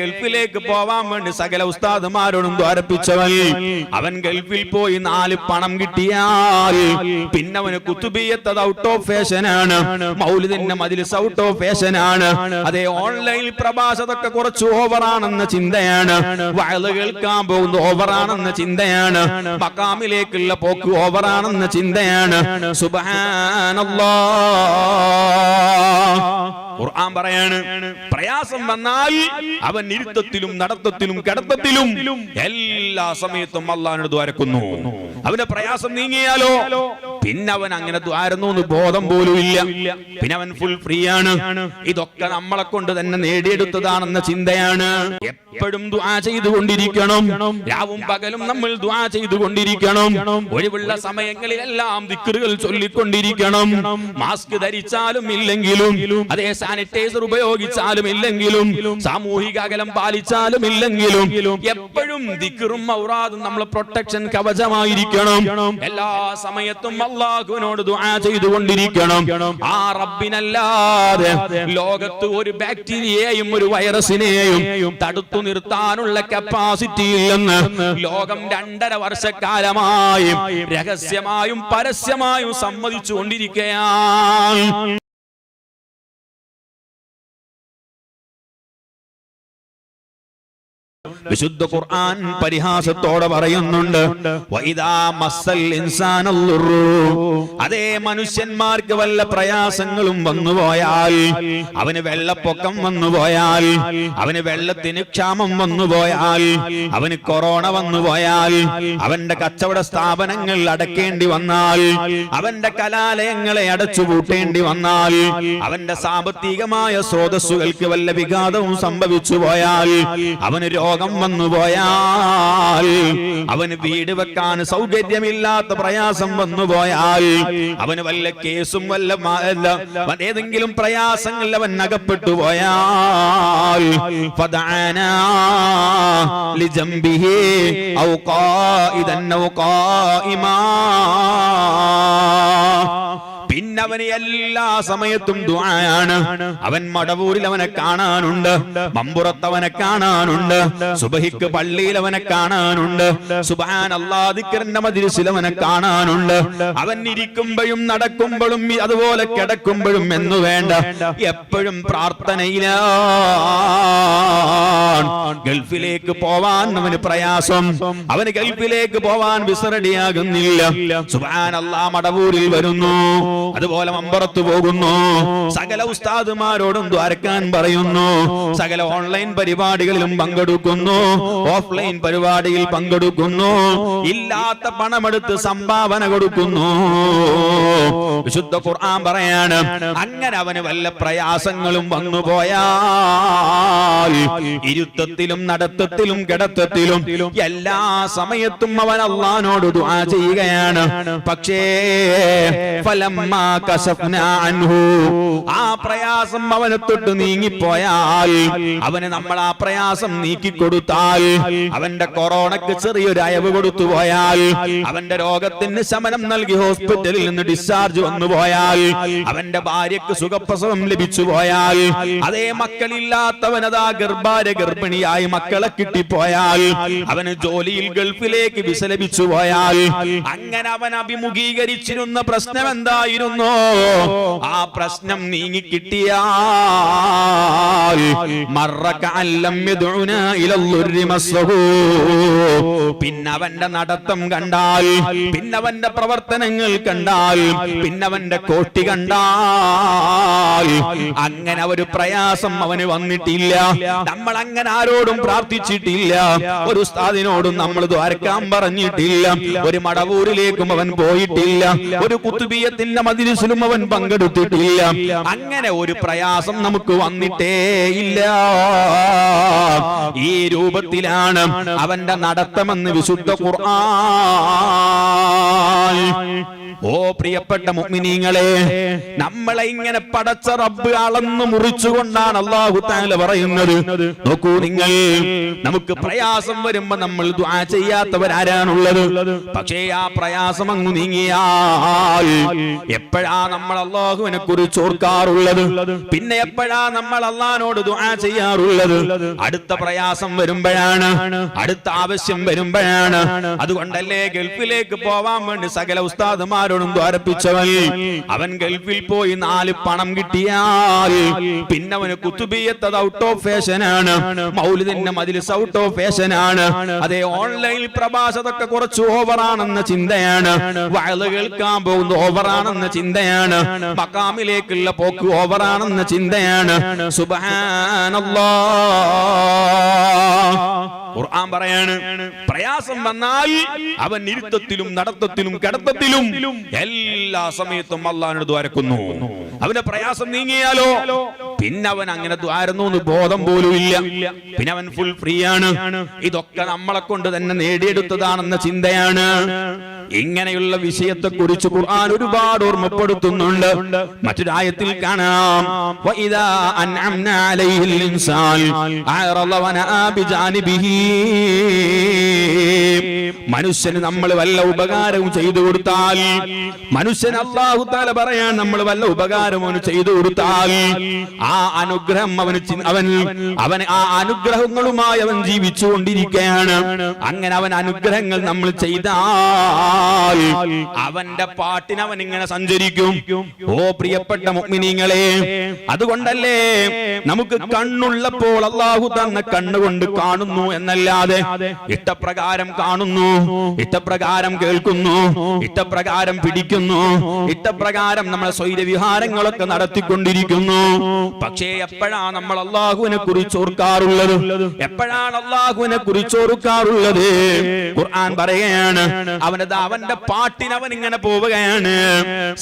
ഗൾഫിലേക്ക് പോവാൻ വേണ്ടി സകല ഉസ്താദുമാരോടും ദ്വാരപ്പിച്ചവൻ. അവൻ ഗൾഫിൽ പോയി നാല് പണം കിട്ടിയാൽ പിന്നെ അവന് കുത്തുബിയത്തത് out of ഫാഷനാണ് മൗലിദിന്റെ Majlis out of ഫാഷനാണ് അതേ ഓൺലൈൻ പ്രഭാഷതൊക്കെ കുറച്ച് ഓവറാണെന്ന ചിന്തയാണ്. വയൽ കേൾക്കാൻ പോകുന്നത് ഓവറാണെന്ന ചിന്തയാണ്. മക്കാമിലേക്കുള്ള പോക്ക് ഓവറാണെന്ന ചിന്തയാണ്. സുബാനല്ലാ ഖുർആൻ പറയാണ് പ്രയാസം വന്നാൽ അവൻ ഇരുത്തത്തിലും നടത്തത്തിലും കിടത്തത്തിലും എല്ലാ സമയത്തും അള്ളഹാനോട് ദ്വാരക്കുന്നു അവന്റെ പ്രയാസം നീങ്ങിയാലോ? പിന്നെ അവൻ അങ്ങനെ ദ്വാരുന്നു എന്ന് ബോധം പോലും ഇല്ല. പിന്നെ അവൻ ഫുൾ ഫ്രീ ആണ് ഇതൊക്കെ നമ്മളെ കൊണ്ട് തന്നെ നേടിയെടുത്തതാണെന്ന ചിന്തയാണ്. എപ്പോഴും ദ്വാ ചെയ്തുകൊണ്ടിരിക്കണം. രാവും പകലും നമ്മൾ ദ്വാ ചെയ്തുകൊണ്ടിരിക്കണം. ഒഴിവുള്ള സമയങ്ങളിലെല്ലാം ദിക്കറുകൾ ചൊല്ലിക്കൊണ്ടിരിക്കണം. മാസ്ക് ധരിച്ചാലും ഇല്ലെങ്കിലും അതേ സാനിറ്റൈസർ ഉപയോഗിച്ചാലും ഇല്ലെങ്കിലും സാമൂഹിക അകലം പാലിച്ചാലും ഇല്ലെങ്കിലും എപ്പോഴും ദിക്കറും ഔറാദും നമ്മൾ പ്രൊട്ടക്ഷൻ കവചമായിരിക്കണം. എല്ലാ സമയത്തും അള്ളാഹുവിനോട് ദുആ ചെയ്തുകൊണ്ടിരിക്കണം. ആ റബ്ബിനല്ലാതെ ലോകത്ത് ഒരു ബാക്ടീരിയയെയും ഒരു വൈറസിനെയും തടുത്തു നിർത്താനുള്ള കപ്പാസിറ്റി ഇല്ലെന്ന് ലോകം രണ്ടര വർഷക്കാലമായി രഹസ്യമായും പരസ്യമായും സമ്മതിച്ചു കൊണ്ടിരിക്കുകയാണ് വിശുദ്ധ ഖുർആൻ പരിഹാസത്തോടെ പറയുന്നുണ്ട്. അതേ മനുഷ്യന്മാർക്ക് വല്ല പ്രയാസങ്ങളും വന്നുപോയാൽ അവന് വെള്ളപ്പൊക്കം വന്നുപോയാൽ അവന് വെള്ളത്തിന് ക്ഷാമം വന്നുപോയാൽ അവന് കൊറോണ വന്നുപോയാൽ അവന്റെ കച്ചവട സ്ഥാപനങ്ങൾ അടക്കേണ്ടി വന്നാൽ അവന്റെ കലാലയങ്ങളെ അടച്ചുപൂട്ടേണ്ടി വന്നാൽ അവന്റെ സാമ്പത്തികമായ സ്രോതസ്സുകൾക്ക് വല്ല വിഘാതവും സംഭവിച്ചു പോയാൽ അവന് രോഗം വന്നു പോയാൽ അവന് വീട് വെക്കാൻ സൗകര്യമില്ലാത്ത പ്രയാസം വന്നു പോയാൽ അവന് വല്ല കേസും വല്ല ഏതെങ്കിലും പ്രയാസങ്ങൾ അവൻ അകപ്പെട്ടു പോയാൽ ഔ ഖായിമാ പിന്നെ അവന് എല്ലാ സമയത്തും ദുആയാണ്. അവൻ മടവൂരിൽ അവനെ കാണാനുണ്ട് മമ്പുറത്ത് അവനെ കാണാനുണ്ട് സുബഹിക്ക് പള്ളിയിൽ അവനെ കാണാനുണ്ട് സുബാൻ അള്ളാദിക്കറിന്റെ മജിലിസിൽ അവനെ കാണാനുണ്ട്. അവൻ ഇരിക്കുമ്പോഴും നടക്കുമ്പോഴും അതുപോലെ കിടക്കുമ്പോഴും എന്നു വേണ്ട. എപ്പോഴും പ്രാർത്ഥനയിലാണ്. ഗൾഫിലേക്ക് പോവാൻ അവന് പ്രയാസം. അവന് ഗൾഫിലേക്ക് പോവാൻ വിസറടിയാകുന്നില്ല സുബാൻ അള്ളാ മടവൂരിൽ വരുന്നു. അതുപോലെ മമ്പറത്ത് പോകുന്നു. സകല ഉസ്താദുമാരോടും ദ്വാരക്കാൻ പറയുന്നു. സകല ഓൺലൈൻ പരിപാടികളിലും പങ്കെടുക്കുന്നു. ഓഫ്ലൈൻ പരിപാടിയിൽ പങ്കെടുക്കുന്നു. ഇല്ലാത്ത പണമെടുത്ത് സംഭാവന കൊടുക്കുന്നു. വിശുദ്ധ ഖുർആൻ പറയാണ് അങ്ങനെ അവന് വല്ല പ്രയാസങ്ങളും വന്നു ഇരുത്തത്തിലും നടത്തത്തിലും കിടത്തത്തിലും എല്ലാ സമയത്തും അവൻ അള്ളഹാനോട് ദുആ ചെയ്യുകയാണ്. പക്ഷേ അൻഹു ആ പ്രയാസം അവനെ തൊട്ട് നീങ്ങിപ്പോയാൽ അവന് നമ്മൾ ആ പ്രയാസം നീക്കിക്കൊടുത്താൽ അവന്റെ കൊറോണക്ക് ചെറിയൊരു അയവ് കൊടുത്തു പോയാൽ അവന്റെ രോഗത്തിന് ശമനം നൽകി ഹോസ്പിറ്റലിൽ നിന്ന് ഡിസ്ചാർജ് വന്നു പോയാൽ അവന്റെ ഭാര്യക്ക് സുഖപ്രസവം ലഭിച്ചു പോയാൽ അതേ മക്കളില്ലാത്തവൻ അതാ ഗർഭാര ഗർഭിണിയായി മക്കളെ കിട്ടിപ്പോയാൽ അവന് ജോലിയിൽ ഗൾഫിലേക്ക് വിസ ലഭിച്ചു പോയാൽ അങ്ങനെ അവൻ അഭിമുഖീകരിച്ചിരുന്ന പ്രശ്നം എന്തായിരുന്നു ആ പ്രശ്നം നീങ്ങി കിട്ടിയാൽ പിന്നവന്റെ നടത്തം കണ്ടാൽ പിന്നവന്റെ പ്രവർത്തനങ്ങൾ കണ്ടാൽ പിന്നവന്റെ കോട്ടി കണ്ടാൽ അങ്ങനെ ഒരു പ്രയാസം അവന് വന്നിട്ടില്ല. നമ്മൾ അങ്ങനെ ആരോടും പ്രാർത്ഥിച്ചിട്ടില്ല. ഒരു ഉസ്താദിനോടും നമ്മൾ ദ്വാരക്കാൻ പറഞ്ഞിട്ടില്ല. ഒരു മടവൂരിലേക്കും അവൻ പോയിട്ടില്ല. ഒരു കുത്തുബിയത്തിന്റെ മതിരിസിലും അവൻ പങ്കെടുത്തിട്ടില്ല. അങ്ങനെ ഒരു പ്രയാസം നമുക്ക് വന്നിട്ടേ ഇല്ല. ഈ രൂപത്തിലാണ് അവന്റെ നടത്തമെന്ന് വിശുദ്ധ ഖുർആൻ. ഓ പ്രിയപ്പെട്ട മുഗ്മിനീങ്ങളെ നമ്മളെ ഇങ്ങനെ പടച്ച റബ്ബ് അളന്നു മുറിച്ചുകൊണ്ടാണ് അള്ളാഹു താല പറയുന്നത്. നോക്കൂ നിങ്ങൾ നമുക്ക് പ്രയാസം വരുമ്പോ നമ്മൾ ചെയ്യാത്തവരാരാണുള്ളത്? പക്ഷേ ആ പ്രയാസം അങ്ങ് നീങ്ങിയാൽ എപ്പോഴാ നമ്മൾ അള്ളാഹുവിനെ കുറിച്ച് ഓർക്കാറുള്ളത്? പിന്നെ എപ്പോഴാ നമ്മൾ അള്ളഹാനോട് ദുആ ചെയ്യാറുള്ളത്? അടുത്ത പ്രയാസം വരുമ്പോഴാണ് അടുത്ത ആവശ്യം വരുമ്പോഴാണ്. അതുകൊണ്ടല്ലേ ഗൾഫിലേക്ക് പോവാൻ വേണ്ടി സകല ഉസ്താദുമാരോടും ദ്വാരപ്പിച്ചവൻ. അവൻ ഗൾഫിൽ പോയി നാല് പണം കിട്ടിയാൽ പിന്നെ അവന് കുത്തുബിയത്തത് ഔട്ട് ഓഫ് ഫാഷനാണ് മൗലിദിന്റെ മതിൽ ഔട്ട് ഓഫ് ഫാഷനാണ് അതേ ഓൺലൈൻ പ്രഭാഷതൊക്കെ കുറച്ച് ഓവറാണെന്ന ചിന്തയാണ്. വയൽ കേൾക്കാൻ പോകുന്നത് ഓവറാണെന്ന ചിന്തയാണ്. മക്കാമിലേക്കുള്ള പോക്ക് ഓവറാണെന്ന ചിന്തയാണ്. സുബഹാനല്ലാ. ഖുർആൻ പറയാണ് പ്രയാസം വന്നാൽ അവൻ ഇരുത്തത്തിലും നടത്തത്തിലും കിടത്തത്തിലും എല്ലാ സമയത്തും അള്ളാഹിനോട് ദ്വാരക്കുന്നു അവന്റെ പ്രയാസം നീങ്ങിയാലോ? പിന്നെ അവൻ അങ്ങനെ ദ്വാരുന്നു എന്ന് ബോധം പോലും ഇല്ല. പിന്നെ അവൻ ഫുൾ ഫ്രീ ആണ്. ഇതൊക്കെ നമ്മളെ കൊണ്ട് തന്നെ നേടിയെടുത്തതാണെന്ന ചിന്തയാണ്. ഇങ്ങനെയുള്ള വിഷയത്തെ കുറിച്ച് ഖുർആൻ ഒരുപാട് ഓർമ്മപ്പെടുത്തുന്നുണ്ട്. മറ്റൊരായത്തിൽ കാണാം. വനആ ബിജാനിബിഹി മനുഷ്യന് നമ്മൾ വല്ല ഉപകാരവും ചെയ്തു കൊടുത്താൽ മനുഷ്യൻ അള്ളാഹുത്താല പറയാൻ നമ്മൾ വല്ല ഉപകാരം അവന് ചെയ്തു കൊടുത്താൽ ആ അനുഗ്രഹം അവന് അവൻ അവൻ ആ അനുഗ്രഹങ്ങളുമായി അവൻ ജീവിച്ചു കൊണ്ടിരിക്കുകയാണ് അങ്ങനെ അവൻ അനുഗ്രഹങ്ങൾ നമ്മൾ ചെയ്താൽ അവന്റെ പാട്ടിന് അവൻ ഇങ്ങനെ സഞ്ചരിക്കും. ഓ പ്രിയപ്പെട്ട മുഅ്മിനീങ്ങളെ അതുകൊണ്ടല്ലേ നമുക്ക് കണ്ണുള്ളപ്പോൾ അള്ളാഹു തന്ന കണ്ണുകൊണ്ട് കാണുന്നു എന്നല്ലാതെ ഇഷ്ടപ്രകാരം കാണുന്നു ഇഷ്ടപ്രകാരം കേൾക്കുന്നു ഇഷ്ടപ്രകാരം പിടിക്കുന്നു ഇഷ്ടപ്രകാരം നമ്മൾ സ്വൈരവിഹാരങ്ങളൊക്കെ നടത്തിക്കൊണ്ടിരിക്കുന്നു. പക്ഷേ എപ്പോഴാ നമ്മൾ അള്ളാഹുവിനെ കുറിച്ച് ഓർക്കാറുള്ളത്? എപ്പോഴാണ് അള്ളാഹുവിനെ കുറിച്ച് ഓർക്കാറുള്ളത്? ഖുർആൻ പറയുകയാണ് അവനത് അവന്റെ പാട്ടിന് അവൻ ഇങ്ങനെ പോവുകയാണ്.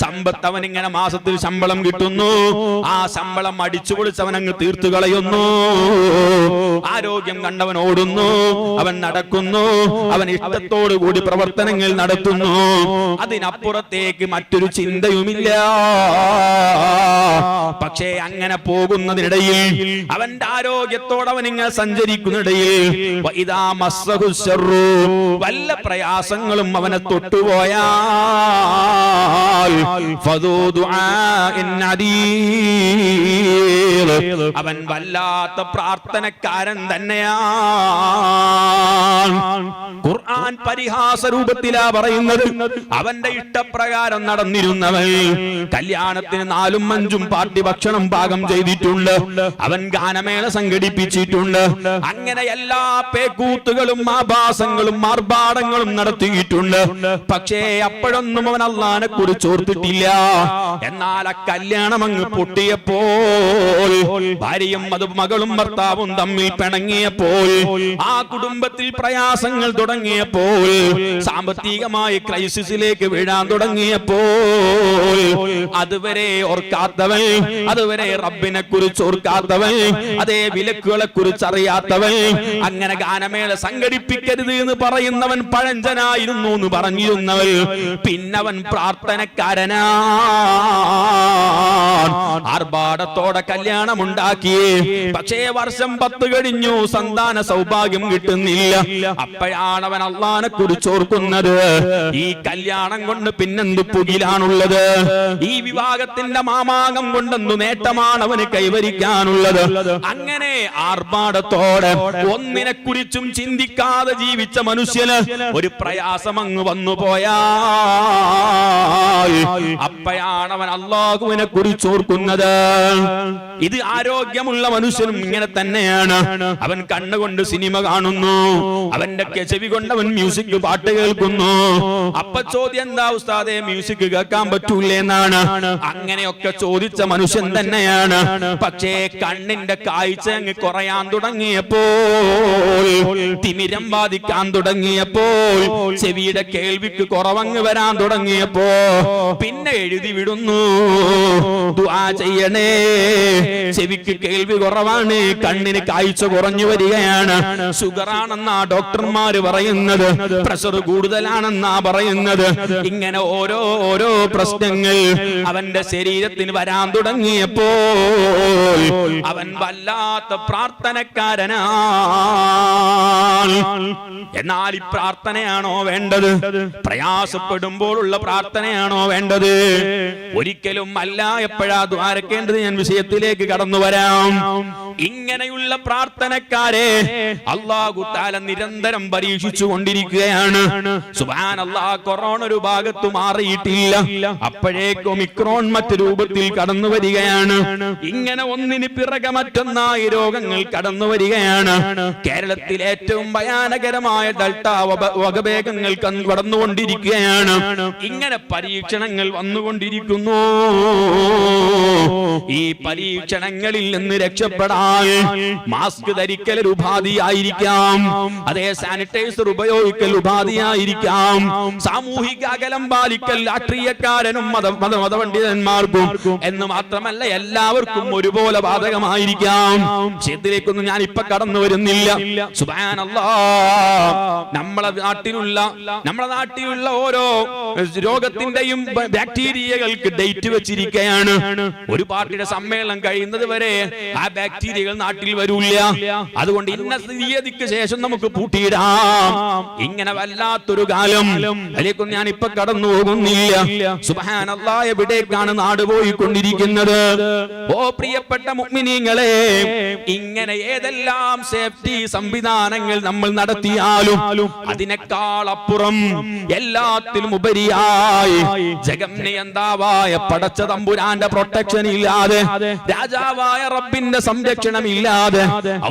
സമ്പത്ത് അവൻ ഇങ്ങനെ മാസത്തിൽ ശമ്പളം കിട്ടുന്നു. ആ ശമ്പളം അടിച്ചു പൊളിച്ച് അങ്ങ് തീർത്തു കളയുന്നു. ആരോഗ്യം കണ്ടവൻ ഓടുന്നു. അവൻ നടക്കുന്നു. അവൻ ഇഷ്ടത്തോടു കൂടി പ്രവർത്തനങ്ങൾ നടത്തുന്നു. അതിനപ്പുറത്തേക്ക് മറ്റൊരു ചിന്തയുമില്ല. പക്ഷേ അങ്ങനെ പോകുന്നതിനിടയിൽ അവന്റെ ആരോഗ്യത്തോടെ അവൻ ഇങ്ങനെ സഞ്ചരിക്കുന്നിടയിൽ വല്ല പ്രയാസങ്ങളും അവനെ തൊട്ടുപോയാൽ. അവൻ വല്ലാത്ത പ്രാർത്ഥനക്കാരൻ തന്നെയാണ് ഖുർആൻ. പരിഹാസ രൂപത്തിലാ പറയുന്നത്. അവന്റെ ഇഷ്ടപ്രകാരം നടന്നിരുന്നവൻ കല്യാണത്തിന് നാലും അഞ്ചും പാർട്ടി ഭക്ഷണം പാകം ചെയ്തിട്ടുണ്ട്. അവൻ ഗാനമേള സംഘടിപ്പിച്ചിട്ടുണ്ട്. അങ്ങനെ എല്ലാ പേക്കൂത്തുകളും ആഭാസങ്ങളും ആർഭാടങ്ങളും നടത്തിയിട്ടുണ്ട്. പക്ഷേ അപ്പോഴൊന്നും അവൻ അള്ളാനെ കുറിച്ച് ഓർത്തിട്ടില്ല. എന്നാൽ ആ കല്യാണം അങ്ങ് പൊട്ടിയപ്പോൾ ഭാര്യയും അത് മകളും ഭർത്താവും തമ്മിൽ പിണങ്ങിയപ്പോൾ ആ കുടുംബത്തിൽ പ്രയാസങ്ങൾ തുടങ്ങിയപ്പോൾ സാമ്പത്തികമായി ക്രൈസിസിലേക്ക് വീഴാൻ തുടങ്ങിയപ്പോൾ അതുവരെ ഓർക്കാത്തവൻ അതുവരെ റബ്ബിനെ കുറിച്ച് ഓർക്കാത്തവൻ അതേ വിലക്കുകളെ കുറിച്ച് അറിയാത്തവൻ അങ്ങനെ ഗാനമേള സംഘടിപ്പിക്കരുത് എന്ന് പറയുന്നവൻ പഴഞ്ചനായിരുന്നു എന്ന് പറഞ്ഞിരുന്നവൻ പിന്നവൻ പ്രാർത്ഥനക്കാരനാ. ആർഭാടത്തോടെ കല്യാണം ഉണ്ടാക്കി പക്ഷേ വർഷം പത്ത് കഴിഞ്ഞു സന്താന സൗഭാഗ്യം കിട്ടുന്നില്ല. അപ്പോഴാണ് അവൻ അള്ളാനെ കുറിച്ചോർക്കുന്നത് ഈ കല്യാണം കൊണ്ട് പിന്നെന്ത് പുകിലാണുള്ളത്? ഈ വിവാഹത്തിന്റെ മാമാകം കൊണ്ടെന്തു നേട്ടമാണ് അവന് കൈവരിക്കാനുള്ളത്? അങ്ങനെ ആർഭാടത്തോടെ ഒന്നിനെ കുറിച്ചും ചിന്തിക്കാതെ ജീവിച്ച മനുഷ്യന് ഒരു പ്രയാസം അങ്ങ് വന്നു പോയാ അപ്പയാണ് അവൻ അള്ളാഹുവിനെ കുറിച്ചോർക്കുന്നത് ഇത് ആരോഗ്യമുള്ള മനുഷ്യനും ഇങ്ങനെ തന്നെയാണ്. അവൻ കണ്ണുകൊണ്ട് സിനിമ കാണുന്നു. അവന്റെ ചെവി കൊണ്ട് അവൻ മ്യൂസിക് പാട്ട് കേൾക്കുന്നു. അപ്പൊ ചോദ്യം എന്താ ഉസ്താദെ? മ്യൂസിക് കേൾക്കാൻ പറ്റൂലെന്നാണ് അങ്ങനെയൊക്കെ ചോദിച്ച മനുഷ്യൻ തന്നെയാണ്. പക്ഷേ കണ്ണിന്റെ കാഴ്ച അങ്ങ് കുറയാൻ തുടങ്ങിയപ്പോൾ തിമിരം ബാധിക്കാൻ തുടങ്ങിയപ്പോൾ ചെവിയുടെ കേൾവിക്ക് കുറവങ്ങ് വരാൻ തുടങ്ങിയപ്പോ പിന്നെ എഴുതി വിടുന്നു. ദുആ ചെയ്യണേ. ചെവിക്ക് കേൾവി കുറവാണ് കണ്ണിന് കാഴ്ച കുറഞ്ഞു വരികയാണ്. ഷുഗറാണെന്നാ ഡോക്ടർമാര് പറയുന്നത്. പ്രഷർ കൂടുതലാണെന്നാ പറയുന്നത്. ഇങ്ങനെ ഓരോ ഓരോ പ്രശ്നങ്ങൾ അവന്റെ ശരീരത്തിന് വരാൻ തുടങ്ങിയപ്പോൾ അവൻ വല്ലാത്ത പ്രാർത്ഥനക്കാരനാണ്. എന്നാൽ ഈ പ്രാർത്ഥനയാണോ വേണ്ടത്? പ്രയാസപ്പെടുമ്പോഴുള്ള പ്രാർത്ഥനയാണോ വേണ്ടത്? ഒരിക്കലും അല്ല. എപ്പോഴാ ദ്വാരക്കേണ്ടത്? ഞാൻ വിഷയത്തിലേക്ക് കടന്നു വരാം. ഇങ്ങനെയുള്ള പ്രാർത്ഥനക്കാരെ അള്ളാഹു താല നിരന്തരം പരീക്ഷിച്ചു കൊണ്ടിരിക്കുകയാണ് സുബാൻ അള്ളാഹ് കൊറോണ ഒരു ഭാഗത്ത് മാറിയിട്ടില്ല. അപ്പോഴേക്കും മിക്രോൺ മറ്റു രൂപത്തിൽ കടന്നു വരികയാണ്. ഇങ്ങനെ ഒന്നിന് പിറകെ മറ്റൊന്നായി രോഗങ്ങൾ കടന്നു വരികയാണ്. കേരളത്തിൽ ഏറ്റവും ഭയാനകരമായ ഡൽട്ട വകഭേഗങ്ങൾ കടന്നുകൊണ്ടിരിക്കുകയാണ്. ഇങ്ങനെ പരീക്ഷണങ്ങൾ വന്നുകൊണ്ടിരിക്കുന്നു. ഈ പരീക്ഷണങ്ങളിൽ നിന്ന് രക്ഷപ്പെടാൻ മാസ്ക് ധരിക്കൽ ഒരു ഉപാധിയായിരിക്കാം. അതേ സാനിറ്റൈസർ ഉപയോഗിക്കൽ ഉപാധിയായിരിക്കാം. സാമൂഹിക അകലം പാലിക്കൽ രാഷ്ട്രീയക്കാരനും മത മത മതപണ്ഡിതന്മാർക്കും എന്ന് മാത്രമല്ല എല്ലാവർക്കും ഒരുപോലെ ബാധകമായിരിക്കാം. വിഷയത്തിലേക്കൊന്നും ഞാൻ ഇപ്പൊ കടന്നു വരുന്നില്ല. നമ്മളെ നാട്ടിലുള്ള നമ്മളെ നാട്ടിലുള്ള ഓരോ രോഗത്തിന്റെയും ബാക്ടീരിയകൾക്ക് ഡേറ്റ് വെച്ചിരിക്കുകയാണ് ഒരു പാർട്ടിയുടെ സമ്മേളനം കഴിയുന്നത് വരെ ആ ബാക്ടീരിയകൾ നാട്ടിൽ വരൂല്ല. അതുകൊണ്ട് ഇന്ന തീയതിക്ക് ശേഷം നമുക്ക് പൂട്ടിയിടാം. ഇങ്ങനെ വല്ലാത്തൊരു കാലം. അതിലേക്കൊന്നും ഞാൻ ഇപ്പൊ കടന്നു പോകുന്നില്ല. സുബാനല്ലാ എവിടേക്കാണ് നാട് പോയിക്കൊണ്ടിരിക്കുന്നത്? ഓ പ്രിയപ്പെട്ട മുഗ്മിനീങ്ങളെ ഇങ്ങനെ ഏതെല്ലാം സേഫ്റ്റി സംവിധാനങ്ങൾ നമ്മൾ നടത്തിയാലും അതിനേക്കാൾ അപ്പുറം എല്ലാത്തിലും ഉപരിയായി. ജഗം നിയന്താവായ പടച്ച തമ്പുരാന്റെ പ്രൊട്ടക്ഷൻ ഇല്ലാതെ രാജാവായ റബ്ബിന്റെ സംരക്ഷണം ഇല്ലാതെ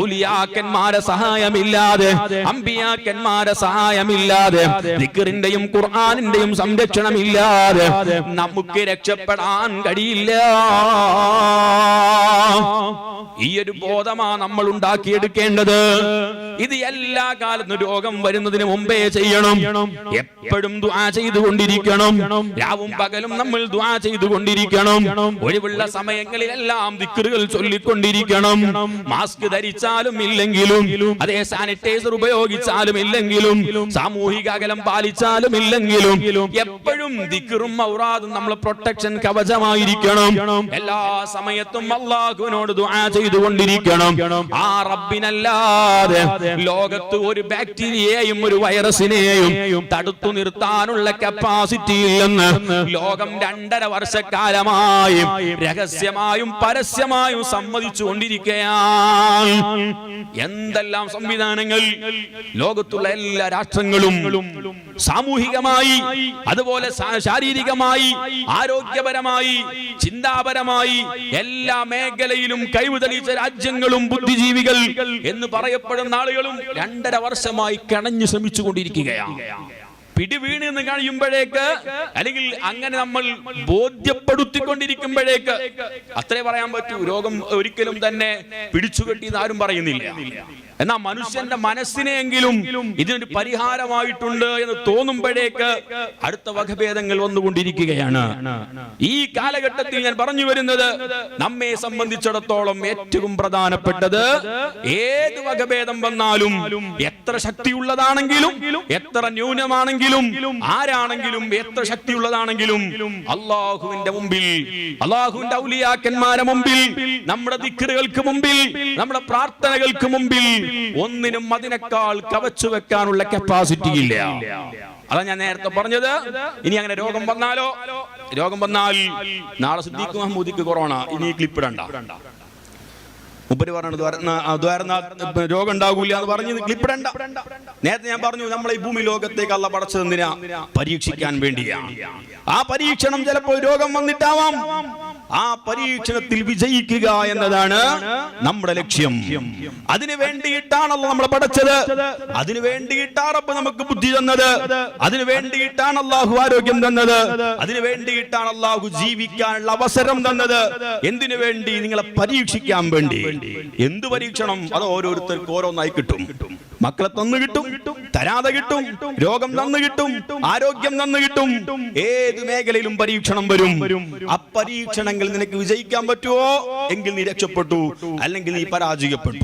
ഔലിയാക്കന്മാരെ സഹായമില്ലാതെ അമ്പിയാക്കന്മാരെ സഹായമില്ലാതെ ദിക്റിന്റെയും ഖുർആാനിന്റെയും സംരക്ഷണം ഇല്ലാതെ നമുക്ക് രക്ഷപ്പെടാൻ കഴിയില്ല. ഈ ഒരു ബോധമാ നമ്മൾ ഉണ്ടാക്കിയെടുക്കേണ്ടത്. ഇത് എല്ലാ കാലത്തും രോഗം വരുന്നതിന് മുമ്പേ ചെയ്യണം. എപ്പോഴും ദ്വാ ചെയ്തുകൊണ്ടിരിക്കണം. രാവും പകലും നമ്മൾ ദ്വാ ചെയ്തുകൊണ്ടിരിക്കണം. ഒഴിവുള്ള സമയങ്ങളിലെല്ലാം ദിക്കറുകൾ ചൊല്ലിക്കൊണ്ടിരിക്കണം. മാസ്ക് ധരിച്ചാലും ഇല്ലെങ്കിലും അതേ സാനിറ്റൈസർ ഉപയോഗിച്ചാലും ഇല്ലെങ്കിലും സാമൂഹിക അകലം പാലിച്ചാലും ഇല്ലെങ്കിലും എപ്പോഴും ദിക്കറും ഔറാദും നമ്മൾ പ്രൊട്ടക്ഷൻ കവചമായിരിക്കണം. എല്ലാ സമയത്തും അള്ളാഹുവിനോട് ദുആ ചെയ്തുകൊണ്ടിരിക്കണം. ആ റബ്ബിനല്ലാതെ ലോകത്ത് ഒരു ബാക്ടീരിയയെയും ഒരു വൈറസിനെയും തടുത്തു നിർത്താനുള്ള കപ്പാസിറ്റി ഇല്ലെന്ന് ലോകം രണ്ടര വർഷക്കാലമായി രഹസ്യമായും പരസ്യമായും സമ്മതിച്ചു കൊണ്ടിരിക്കുകയാണ് എന്തെല്ലാം സംവിധാനങ്ങൾ? ലോകത്തുള്ള എല്ലാ രാഷ്ട്രങ്ങളും സാമൂഹികമായി അതുപോലെ ശാരീരികമായി ആരോഗ്യപരമായി ചിന്താപരമായി എല്ലാ മേഖലയിലും കഴിവ് രാജ്യങ്ങളും ബുദ്ധിജീവികൾ എന്ന് പറയപ്പെടുന്ന ആളുകളും രണ്ടര വർഷമായി കിണഞ്ഞു ശ്രമിച്ചു കൊണ്ടിരിക്കുകയാണ് പിടിവീണ് എന്ന് കഴിയുമ്പോഴേക്ക് അല്ലെങ്കിൽ അങ്ങനെ നമ്മൾ ബോധ്യപ്പെടുത്തിക്കൊണ്ടിരിക്കുമ്പോഴേക്ക് അത്രേ പറയാൻ പറ്റൂ. രോഗം ഒരിക്കലും തന്നെ പിടിച്ചുകെട്ടിയെന്ന് ആരും പറയുന്നില്ല. എന്നാ മനുഷ്യന്റെ മനസ്സിനെങ്കിലും ഇതിനൊരു പരിഹാരമായിട്ടുണ്ട് എന്ന് തോന്നുമ്പോഴേക്ക് അടുത്ത വകഭേദങ്ങൾ വന്നുകൊണ്ടിരിക്കുകയാണ്. ഈ കാലഘട്ടത്തിൽ ഞാൻ പറഞ്ഞു വരുന്നത് നമ്മെ സംബന്ധിച്ചിടത്തോളം ഏറ്റവും പ്രധാനപ്പെട്ടത് ഏത് വകഭേദം വന്നാലും എത്ര ശക്തിയുള്ളതാണെങ്കിലും എത്ര ന്യൂനമാണെങ്കിലും ആരാണെങ്കിലും എത്ര ശക്തിയുള്ളതാണെങ്കിലും അള്ളാഹുവിന്റെ മുമ്പിൽ അള്ളാഹുവിന്റെ ഔലിയാക്കന്മാരെ മുമ്പിൽ നമ്മുടെ ദിക്കറുകൾക്ക് മുമ്പിൽ നമ്മുടെ പ്രാർത്ഥനകൾക്ക് മുമ്പിൽ ഒന്നിനും അതിനേക്കാൾ കവച്ചു വെക്കാനുള്ള കപ്പാസിറ്റി ഇല്ല. അതാ ഞാൻ നേരത്തെ പറഞ്ഞത്. ഇനി അങ്ങനെ രോഗം വന്നാലോ? രോഗം വന്നാൽ നാളെ സിദ്ദീഖ് മഹമ്മൂദിക്ക് കൊറോണ. ഇനി ക്ലിപ്പ് ഇടണ്ട. മുപ്പര് ദ്വാരന്ന രോഗം ഉണ്ടാകൂല എന്ന് പറഞ്ഞ് ക്ലിപ്പിടണ്ട നേരത്തെ ഞാൻ പറഞ്ഞു നമ്മളെ ഈ ഭൂമി ലോകത്തേക്ക് അല്ല പടച്ചതെന്തിനാ? പരീക്ഷിക്കാൻ വേണ്ടിയാണ് ആ പരീക്ഷണം ചിലപ്പോൾ രോഗം വന്നിട്ടാവാം. ആ പരീക്ഷണത്തിൽ വിജയിക്കുക എന്നതാണ് നമ്മുടെ ലക്ഷ്യം. അതിനു വേണ്ടിയിട്ടാണല്ലോ നമ്മൾ പഠിച്ചത്. അതിനു വേണ്ടിയിട്ടാണപ്പോ നമുക്ക് ബുദ്ധി തന്നത്. അതിനു വേണ്ടിയിട്ടാണ് അള്ളാഹു ആരോഗ്യം തന്നത്. അതിനു വേണ്ടിയിട്ടാണ് അള്ളാഹു ജീവിക്കാനുള്ള അവസരം തന്നത്. എന്തിനു വേണ്ടി? നിങ്ങളെ പരീക്ഷിക്കാൻ വേണ്ടി. എന്ത് പരീക്ഷണം? അത് ഓരോരുത്തർക്കും ഓരോന്നായി കിട്ടും. മക്കളെ തന്നു കിട്ടും തരാതെ കിട്ടും രോഗം തന്നു കിട്ടും ആരോഗ്യം തന്നു കിട്ടും. ഏത് മേഖലയിലും പരീക്ഷണം വരും. ആ നിനക്ക് വിജയിക്കാൻ പറ്റുമോ എങ്കിൽ നീ രക്ഷപ്പെട്ടു. അല്ലെങ്കിൽ നീ പരാജയപ്പെട്ടു.